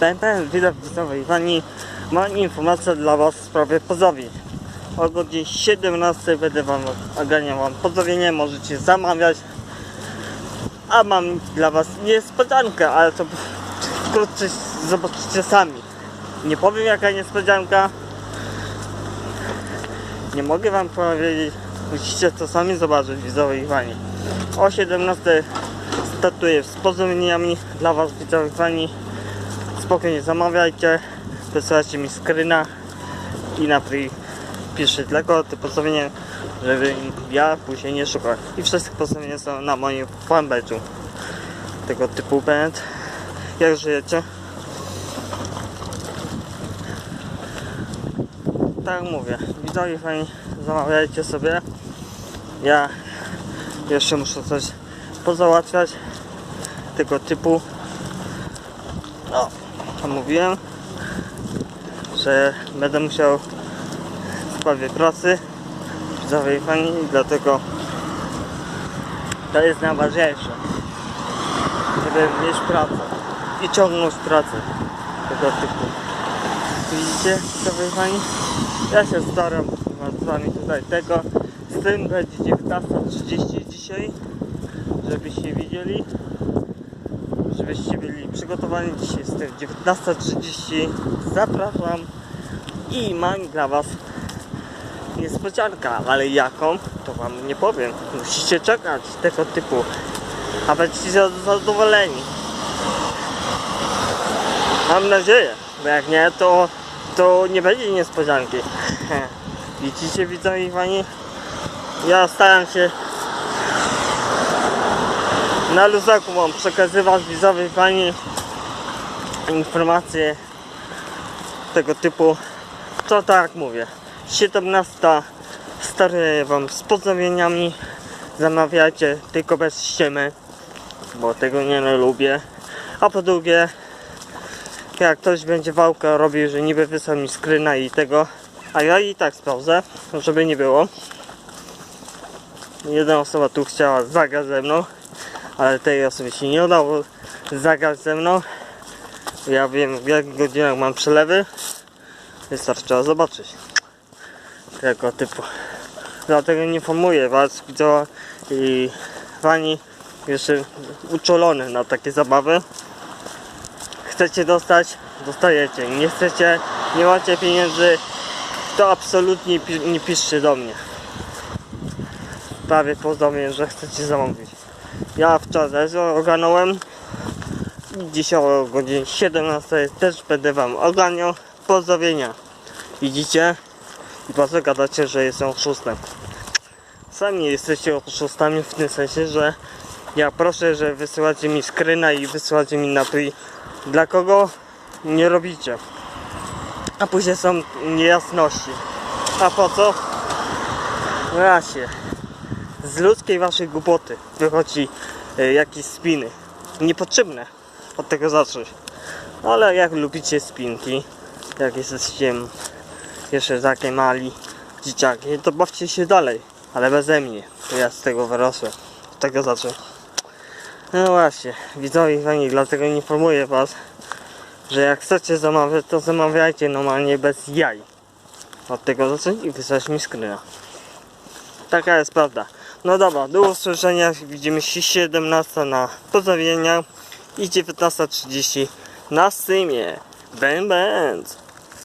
BNP, witam widzowie Pani. Mam informację dla Was w sprawie pozdrowień. O godzinie 17 będę Wam ogarniał Wam pozdrowienie, możecie zamawiać. A mam dla Was niespodziankę, ale to wkrótce zobaczycie sami. Nie powiem jaka niespodzianka. Nie mogę Wam powiedzieć. Musicie to sami zobaczyć widzowie Pani. O 17 startuję z pozdrowieniami dla Was widzowie Pani spokojnie zamawiajcie, wysyłajcie mi screena i na piszę tylko te postawienie, żeby ja później nie szukał. I wszystkie postawienia są na moim fanpage'u tego typu band. Jak żyjecie? Tak mówię, widzowie fajnie zamawiajcie sobie. Ja jeszcze muszę coś pozałatwiać tego typu. No, mówiłem, że będę musiał w sprawie pracy widzowie fani i dlatego to jest najważniejsze żeby mieć pracę i ciągnąć pracę tego typu. Widzicie widzowie fani ja się staram z wami tutaj tego z tym będzie 19.30 dzisiaj żebyście widzieli żebyście byli przygotowani. Dzisiaj jest 19.30 zapraszam. I mam dla was niespodziankę, ale jaką to wam nie powiem. Musicie czekać tego typu. A będziecie za- zadowoleni. Mam nadzieję bo jak nie to to nie będzie niespodzianki. Widzicie widzowie fani ja staram się na luzaku mam przekazywać widzowie fani informacje tego typu. To tak mówię 17 startuję wam z pozdrowieniami. Zamawiacie tylko bez ściemy bo tego nie lubię. A po drugie jak ktoś będzie wałkę robił, że niby wysłał mi screena i tego a ja i tak sprawdzę żeby nie było. Jedna osoba tu chciała zagrać ze mną ale tej osobie się nie udało zagrać ze mną. Ja wiem w jakich godzinach mam przelewy. Wystarczy trzeba zobaczyć. Tego typu. Dlatego informuję Was, widzowie i Pani jeszcze uczulony na takie zabawy. Chcecie dostać? Dostajecie. Nie chcecie? Nie macie pieniędzy? To absolutnie nie piszcie do mnie. Prawie pozdrowień, że chcecie zamówić. Ja wczoraj ogarnąłem. Dzisiaj o godzinie 17 też będę wam ogarniał pozdrowienia. Widzicie? I po co gadacie, że jestem oszustem? Sami jesteście oszustami w tym sensie, że ja proszę, że wysyłacie mi screena i wysyłacie mi napój. Dla kogo? Nie robicie. A później są niejasności. A po co? Właśnie z ludzkiej waszej głupoty wychodzi e, jakieś spiny. Niepotrzebne. Od tego zacząć. Ale jak lubicie spinki, jak jesteście jeszcze takie mali dzieciaki, to bawcie się dalej. Ale beze mnie. To ja z tego wyrosłem. Od tego zacząć. No właśnie, widzowie fani, dlatego informuję was, że jak chcecie zamawiać, to zamawiajcie normalnie bez jaj. Od tego zacząć i wysłać mi screena. Taka jest prawda. No dobra, do usłyszenia. Widzimy się 17 na pozdrowienia i 19.30 na streamie. Bang!